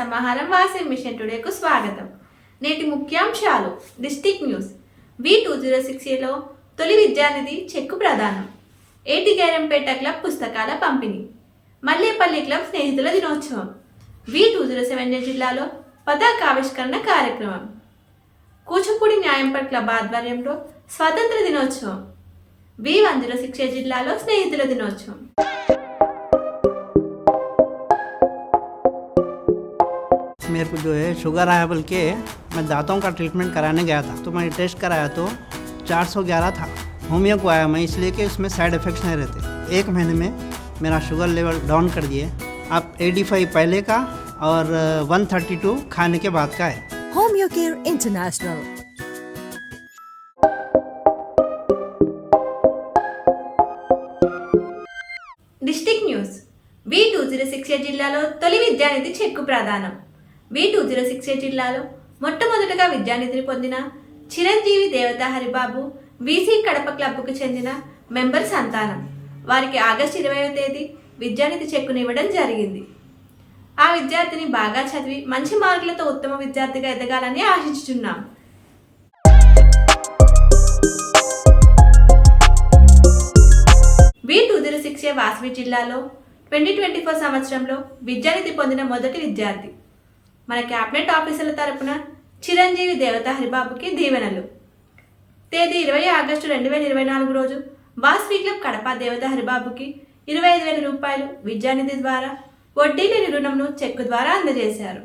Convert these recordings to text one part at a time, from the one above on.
సమాహారం వాసే మిషన్ టుడేకు స్వాగతం. నేటి ముఖ్యాంశాలు district news. V two zero six ఏలో తొలి విద్యానిధి చెక్కు ప్రదానం. ఏటి గైరంపేట క్లబ్ పుస్తకాల పంపిణీ. మల్లేపల్లి క్లబ్ స్నేహితుల దినోత్సవం. వి టూ జీరో సెవెన్ జిల్లాలో పతాకావిష్కరణ కార్యక్రమం. కూచిపూడి న్యాయంపట్ క్లబ్ ఆధ్వర్యంలో స్వాతంత్ర దినోత్సవం. వి వన్ జీరో సిక్స్ జిల్లాలో స్నేహితుల దినోత్సవం. मेरे को जो है शुगर आया बोल के मैं दांतों का ट्रीटमेंट कराने गया था तो मैंने टेस्ट कराया तो 411 था होमियो को आया मैं इसलिए कि उसमें साइड इफ़ेक्ट्स नहीं रहते एक महीने में मेरा शुगर लेवल डाउन कर दिए अब 85 पहले का और 132 खाने के बाद का है Home Care International. District news V two zero six జిల్లాలో తొలి విద్యానిధి చెక్కు ప్రదానం వి టూ జీరో సిక్స్ జిల్లాలో మొట్టమొదటగా విద్యానిధిని పొందిన చిరంజీవి దేవతా హరిబాబు బీసీ కడప క్లబ్కు చెందిన మెంబర్ సంతానం. వారికి ఆగస్టు ఇరవైవ తేదీ విద్యానిధి చెక్కుని ఇవ్వడం జరిగింది. ఆ విద్యార్థిని బాగా చదివి మంచి మార్కులతో ఉత్తమ విద్యార్థిగా ఎదగాలని ఆశించుచున్నాం. V two zero six A Vasavi జిల్లాలో ట్వంటీ ట్వంటీ ఫోర్ సంవత్సరంలో విద్యానిధి పొందిన మొదటి విద్యార్థి. మన క్యాబినెట్ ఆఫీసుల తరపున చిరంజీవి దేవత హరిబాబుకి దీవెనలు. తేదీ ఇరవై ఆగస్టు రెండు వేల ఇరవై నాలుగు రోజు వాసవి క్లబ్ కడప దేవత హరిబాబుకి ఇరవై ఐదు వేల రూపాయలు విద్యానిధి ద్వారా వడ్డీ లేని రుణంను చెక్కు ద్వారా అందజేశారు.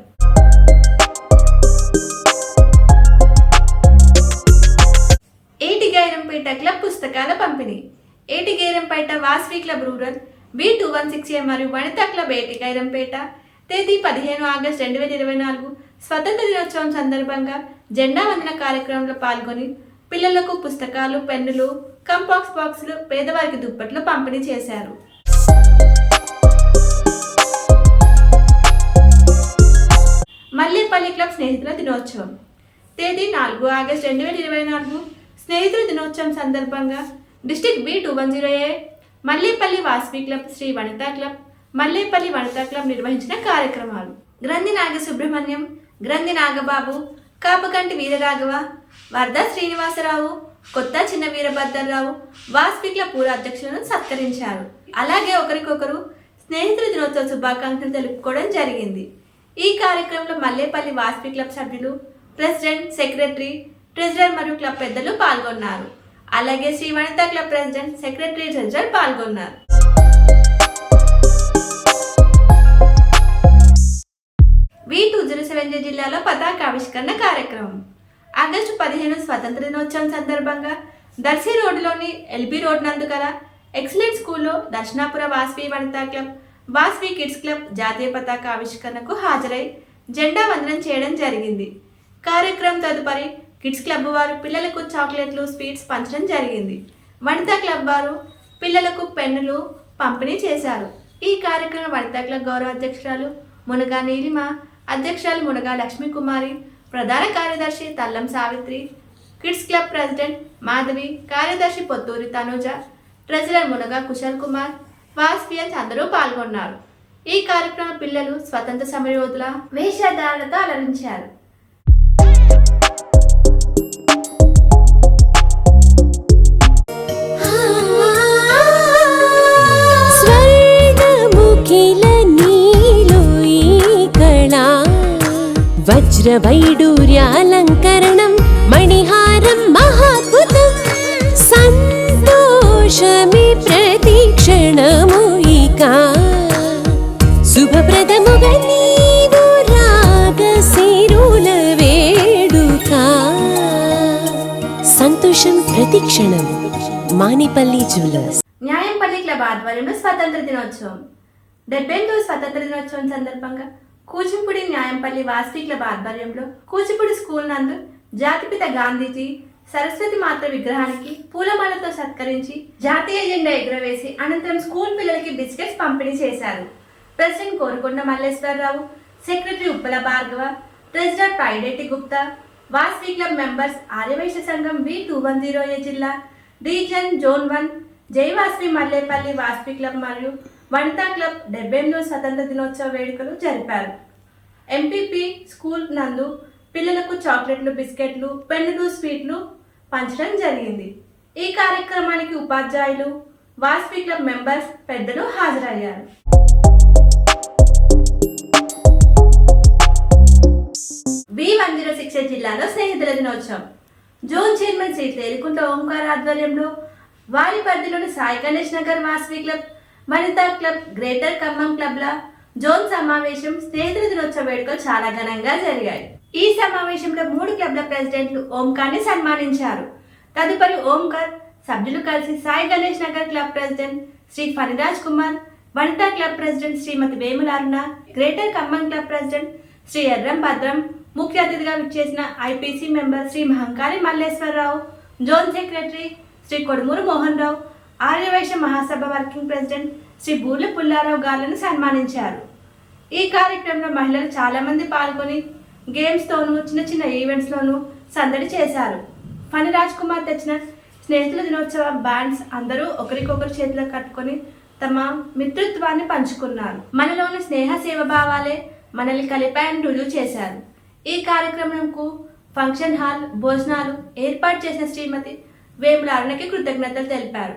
ఏటి గైరంపేట క్లబ్ పుస్తకాల పంపిణీ. ఏటి Gairampet Vasavi club rural B two one six A మరియు వనితా క్లబ్ ఏటి గైరంపేట తేదీ పదిహేను ఆగస్టు రెండు వేల ఇరవై నాలుగు స్వతంత్ర దినోత్సవం సందర్భంగా జెండా వందన కార్యక్రమంలో పాల్గొని పిల్లలకు పుస్తకాలు పెన్నులు కంపాక్స్ బాక్సులు పేదవారికి దుప్పట్లు పంపిణీ చేశారు. మల్లేపల్లి క్లబ్ స్నేహితుల దినోత్సవం. తేదీ నాలుగు ఆగస్టు రెండు వేల ఇరవై నాలుగు స్నేహితుల దినోత్సవం సందర్భంగా district B two one zero A Mallepalli Vasavi club Shri Vanitha club Mallepalli Vanitha club నిర్వహించిన కార్యక్రమాలు. గ్రంథి నాగ సుబ్రహ్మణ్యం గ్రంథి నాగబాబు కాపకంటి వీరరాఘవ వర్ధ శ్రీనివాసరావు కొత్త చిన్న వీరభద్రరావు వాస్పిక్ల క్లబ్ పూర్వ అధ్యక్షులను సత్కరించారు. అలాగే ఒకరికొకరు స్నేహితుల దినోత్సవ శుభాకాంక్షలు తెలుపుకోవడం జరిగింది. ఈ కార్యక్రమంలో మల్లేపల్లి వాస్పి క్లబ్ సభ్యులు ప్రెసిడెంట్ సెక్రటరీ ట్రెజరర్ మరియు క్లబ్ పెద్దలు పాల్గొన్నారు. అలాగే Shri Vanitha club president secretary treasurer పాల్గొన్నారు. వి టూ జీరో సెవెన్ జిల్లాలో పతాక ఆవిష్కరణ కార్యక్రమం. ఆగస్టు పదిహేను స్వతంత్ర దినోత్సవం సందర్భంగా దర్శి రోడ్డులోని ఎల్బీ రోడ్ నందు గల ఎక్సలెంట్ స్కూల్లో Darshanapura Vasavi Vanitha club Vasavi kids club జాతీయ పతాక ఆవిష్కరణకు హాజరై జెండా వందనం చేయడం జరిగింది. కార్యక్రమం తదుపరి కిడ్స్ క్లబ్ వారు పిల్లలకు చాక్లెట్లు స్వీట్స్ పంచడం జరిగింది. వనితా క్లబ్ వారు పిల్లలకు పెన్నులు పంపిణీ చేశారు. ఈ కార్యక్రమం వనితా క్లబ్ గౌరవ అధ్యక్షురాలు మునగా నీలిమ అధ్యక్షులు మునగా లక్ష్మీకుమారి ప్రధాన కార్యదర్శి Tallam Savitri kids club president Madhavi కార్యదర్శి పొత్తూరి తనుజ ట్రెజరర్ మునగా కుశల్ కుమార్ వాస్పియన్స్ అందరూ పాల్గొన్నారు. ఈ కార్యక్రమం పిల్లలు స్వతంత్ర సమరయోధుల వేషధారణతో అలరించారు. వజ్రవైడూర్యాలంకరణం మణిహారం మహాద్భుతం. సంతోషమి ప్రతిక్షణము ఇక. శుభప్రదముగా నీవు రాగశిరుల వేడుక. సంతోషం ప్రతిక్షణం మానిపల్లి జ్యువెలర్స్. న్యాయం పల్లి క్లబ్ ఆధ్వర్యంలో స్వాతంత్ర దినోత్సవం. డెబ్బై ఎనిమిదవ స్వాతంత్ర దినోత్సవం సందర్భంగా కూచిపూడి న్యాయంపల్లి వాస్వి క్లబ్ ఆధ్వర్యంలో కూచిపూడి స్కూల్ నందు జాతిపిత గాంధీజీ సరస్వతి మాత విగ్రహానికి పూలమాలతో సత్కరించి జాతీయ జెండా ఎగురవేసి అనంతరం స్కూల్ పిల్లలకి బిస్కెట్స్ పంపిణీ చేశారు. President Korukonda Malleswararao secretary Uppala Bhargav treasurer Paidetti Gupta Vasavi club members Aryavysya సంఘం V two one zero A జిల్లా రీజన్ జోన్ వన్ జై వాస్వి మల్లేపల్లి వాస్వి క్లబ్ మరియు వనితా క్లబ్ డెబ్బై ఎనిమిదవ స్వతంత్ర దినోత్సవ వేడుకలు జరిపారు. ఎంపీపీ స్కూల్ నందు పిల్లలకు చాక్లెట్లు బిస్కెట్లు పెన్నులు స్వీట్లు పంచడం జరిగింది. ఈ కార్యక్రమానికి ఉపాధ్యాయులు వాస్పీ క్లబ్ మెంబర్స్ పెద్దలు హాజరయ్యారు. బి వన్ జీరో సిక్స్ జిల్లాలో స్నేహితుల దినోత్సవం. జోన్ చైర్మన్ శ్రీ తేలికుంట ఓంకార్ ఆధ్వర్యంలో వారి పరిధిలోని Sai Ganesh Nagar Vasavi club Vanitha club greater Khammam క్లబ్ల zone సమావేశం స్నేహితుల దినోత్సవ వేడుకలు చాలా ఘనంగా జరిగాయి. ఈ సమావేశంలో మూడు క్లబ్ల ప్రెసిడెంట్లు ఓంకార్ని సన్మానించారు. తదుపరి ఓంకార్ సభ్యులు కలిసి Sai Ganesh Nagar club president Shri Phaniraj Kumar Vanitha club president Shrimati Vemularuna greater Khammam club president Shri Erram Bhadram ముఖ్య అతిథిగా విచ్చేసిన IPC member Shri Mahankali Malleswararao zone secretary Shri Kodumuru Mohan Rao Aryavysya Mahasabha working president Shri Burla Pullarao గారులను సన్మానించారు. ఈ కార్యక్రమంలో మహిళలు చాలామంది పాల్గొని గేమ్స్తోనూ చిన్న చిన్న ఈవెంట్స్లోనూ సందడి చేశారు. ఫణి రాజ్ కుమార్ తెచ్చిన స్నేహితుల దినోత్సవ బ్యాండ్స్ అందరూ ఒకరికొకరు చేతిలో కట్టుకొని తమ మిత్రుత్వాన్ని పంచుకున్నారు. మనలోని స్నేహ సేవ భావాలే మనల్ని కలిపాయని రుజువు చేశారు. ఈ కార్యక్రమంకు ఫంక్షన్ హాల్ భోజనాలు ఏర్పాటు చేసిన శ్రీమతి వేముల అరుణకి కృతజ్ఞతలు తెలిపారు.